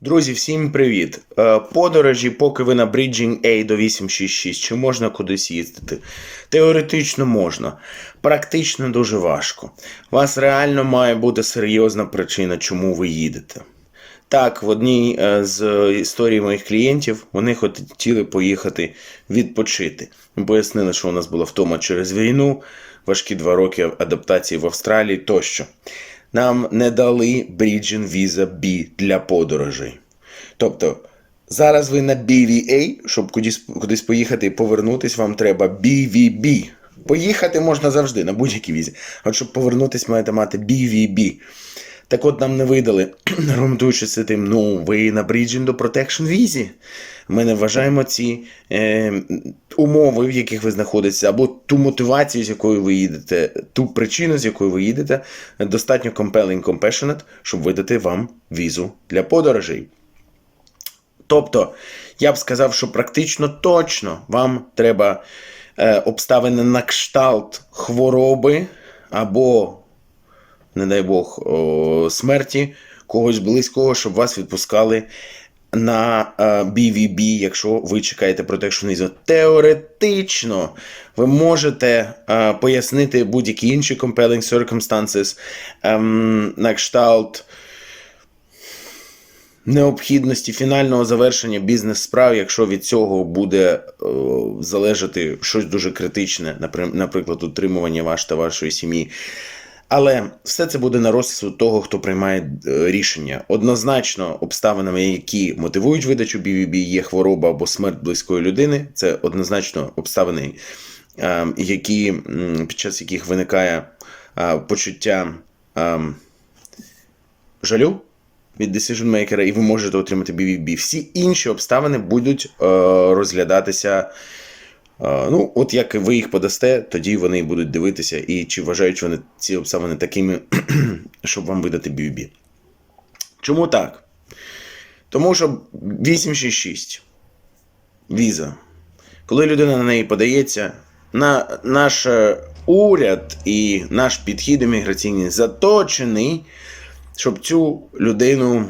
Друзі, всім привіт! Е, Подорожі, поки ви на Bridging A до 866, чи можна кудись їздити? Теоретично можна, практично дуже важко. Вас реально має бути серйозна причина, чому ви їдете. Так, в одній е, з історій моїх клієнтів вони хотіли поїхати відпочити. Ми пояснили, що у нас була втома через війну, важкі два роки адаптації в Австралії тощо. Нам не дали Bridging Visa B для подорожей. Тобто, зараз ви на BVA, щоб кудись, кудись поїхати і повернутись, вам треба BVB. Поїхати можна завжди на будь-якій візі. А щоб повернутись, маєте мати BVB. Так от нам не видали, аргументуючи тим, ну, ви на Bridging до Protection візі. Ми не вважаємо ці е, умови, в яких ви знаходитеся, або ту мотивацію, з якою ви їдете, ту причину, з якою ви їдете, достатньо compelling compassionate, щоб видати вам візу для подорожей. Тобто, я б сказав, що практично точно вам треба е, обставини на кшталт хвороби або не дай Бог, о, смерті когось близького, щоб вас відпускали на е, BVB, якщо ви чекаєте Visa. Теоретично ви можете е, пояснити будь-які інші compelling circumstances ем, на кшталт необхідності фінального завершення бізнес-справ, якщо від цього буде е, залежати щось дуже критичне, наприклад, утримування ваш та вашої сім'ї. Але все це буде на розсуд того, хто приймає е, рішення. Однозначно, обставинами, які мотивують видачу BVB, є хвороба або смерть близької людини. Це однозначно обставини, е, які під час яких виникає е, почуття жалю від decision maker, і ви можете отримати BVB. Всі інші обставини будуть розглядатися. Ну, от як ви їх подасте, тоді вони будуть дивитися, і чи вважають вони ці обставини такими, щоб вам видати BVB. Чому так? Тому що 866 віза. Коли людина на неї подається, на наш е, уряд і наш підхід імміграційний заточений, щоб цю людину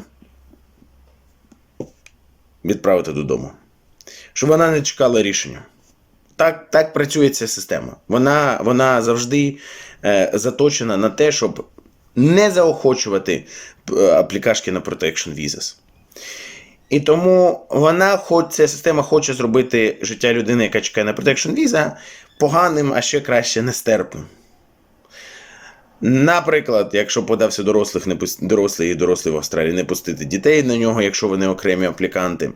відправити додому. Щоб вона не чекала рішення. Так, так працює ця система. Вона, вона завжди е, заточена на те, щоб не заохочувати е, аплікашки на Protection Visas. І тому вона, хоч ця система хоче зробити життя людини, яка чекає на Protection Visa, поганим, а ще краще нестерпним. Наприклад, якщо подався дорослих, не пус- дорослий і дорослий в Австралії, не пустити дітей на нього, якщо вони окремі апліканти,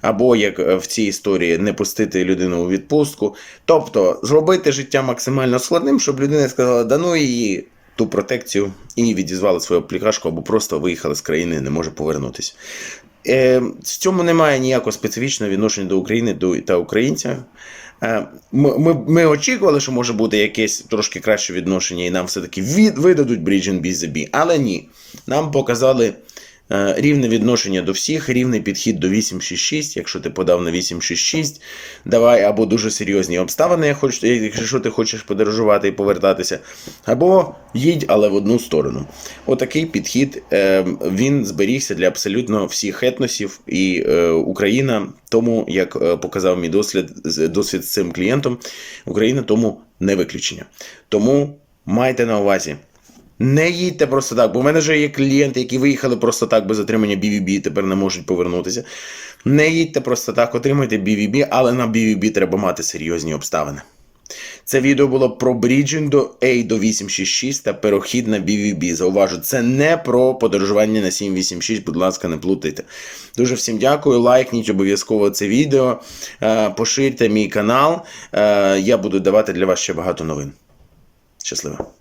або як е, в цій історії не пустити людину у відпустку. Тобто зробити життя максимально складним, щоб людина сказала, да ну її ту протекцію і відізвали свою аплікашку, або просто виїхали з країни і не може повернутися. Е, в цьому немає ніякого специфічного відношення до України до, та українця. Е, Ми, ми, очікували, що може бути якесь трошки краще відношення, і нам все-таки від, видадуть Bridge BZB, але ні. Нам показали рівне відношення до всіх, рівний підхід до 866. Якщо ти подав на 866, давай або дуже серйозні обставини, якщо ти хочеш подорожувати і повертатися, або їдь, але в одну сторону. Отакий підхід е, він зберігся для абсолютно всіх етносів, і е, Україна, тому як е, показав мій досвід, досвід з цим клієнтом, Україна тому не виключення. Тому майте на увазі. Не їдьте просто так, бо в мене вже є клієнти, які виїхали просто так без отримання BVB і тепер не можуть повернутися. Не їдьте просто так, отримуйте BVB, але на BVB треба мати серйозні обставини. Це відео було про бріджинг до A до 866 та перехід на BVB. Зауважу, це не про подорожування на 786, будь ласка, не плутайте. Дуже всім дякую. Лайкніть обов'язково це відео, е, поширте мій канал. Е, Я буду давати для вас ще багато новин. Щасливо!